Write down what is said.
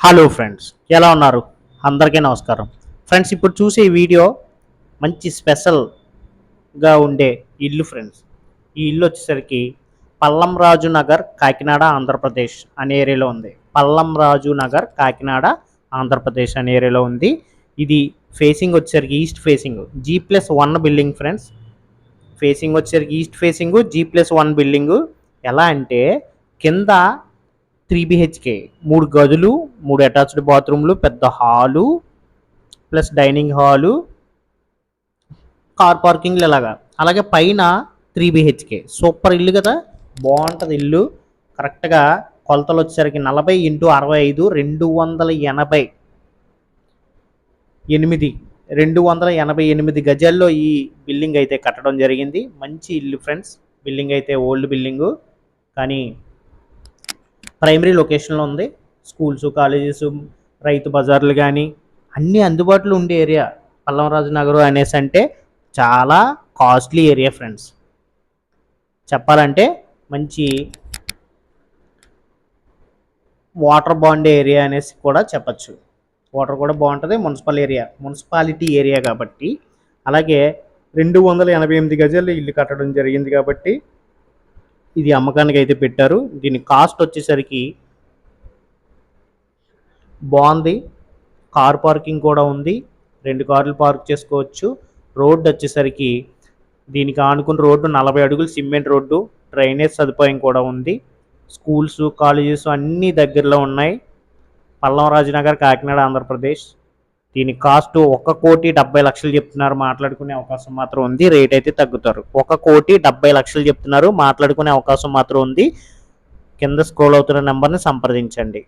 Hello friends ఎలా ఉన్నారు? అందరికీ నమస్కారం. ఫ్రెండ్స్ ఇప్పుడు చూసే వీడియో మంచి స్పెషల్గా ఉండే ఇల్లు ఫ్రెండ్స్ ఈ ఇల్లు వచ్చేసరికి పల్లం రాజు నగర్ కాకినాడ ఆంధ్రప్రదేశ్ అనే ఏరియాలో ఉంది. పల్లం రాజు నగర్ కాకినాడ ఆంధ్రప్రదేశ్ అనే ఏరియాలో ఉంది. ఇది ఫేసింగ్ వచ్చేసరికి east facing G plus one building friends facing వచ్చేసరికి east facing G plus one building ఎలా అంటే కింద త్రీ బిహెచ్కే. మూడు గదులు మూడు అటాచ్డ్ బాత్రూమ్లు పెద్ద hall plus dining hall car పార్కింగ్లు ఇలాగా. అలాగే పైన త్రీ బిహెచ్కే. సూపర్ ఇల్లు కదా? బాగుంటుంది ఇల్లు. కరెక్ట్గా కొలతలు వచ్చేసరికి నలభై ఇంటూ అరవై ఐదు రెండు వందల ఎనభై. ఎనిమిది. రెండు వందల ఎనభై ఎనిమిది గజాల్లో ఈ బిల్డింగ్ అయితే కట్టడం జరిగింది. మంచి ఇల్లు ఫ్రెండ్స్. బిల్డింగ్ అయితే ఓల్డ్ బిల్డింగు. కానీ ప్రైమరీ లొకేషన్లో ఉంది. స్కూల్స్ కాలేజెస్ రైతు బజార్లు కానీ అన్నీ అందుబాటులో ఉండే ఏరియా పల్లంరాజు నగరం అనేసి అంటే చాలా కాస్ట్లీ ఏరియా ఫ్రెండ్స్. చెప్పాలంటే మంచి వాటర్ బాండ్ ఏరియా అనేసి కూడా చెప్పచ్చు. వాటర్ కూడా బాగుంటుంది. మున్సిపల్ ఏరియా మున్సిపాలిటీ ఏరియా కాబట్టి. అలాగే రెండు వందల ఎనభై ఎనిమిది గజాలు ఇల్లు కట్టడం జరిగింది కాబట్టి ఇది అమ్మకానికి అయితే పెట్టారు. దీని కాస్ట్ వచ్చేసరికి బాగుంది. కార్ పార్కింగ్ కూడా ఉంది. రెండు కార్లు పార్క్ చేసుకోవచ్చు. రోడ్డు వచ్చేసరికి దీనికి ఆనుకున్న రోడ్డు నలభై అడుగులు సిమెంట్ రోడ్డు. డ్రైనేజ్ సదుపాయం కూడా ఉంది. స్కూల్స్ కాలేజెస్ అన్నీ దగ్గరలో ఉన్నాయి. పల్లం రాజనగర్ కాకినాడ ఆంధ్రప్రదేశ్. దీని కాస్ట్ ఒక కోటి డెబ్బై లక్షలు చెప్తున్నారు మాట్లాడుకునే అవకాశం మాత్రం ఉంది రేట్ అయితే తగ్గుతారు. ఒక కోటి డెబ్బై లక్షలు చెప్తున్నారు మాట్లాడుకునే అవకాశం మాత్రం ఉంది. కింద స్క్రోల్ అవుతున్న నెంబర్ని సంప్రదించండి.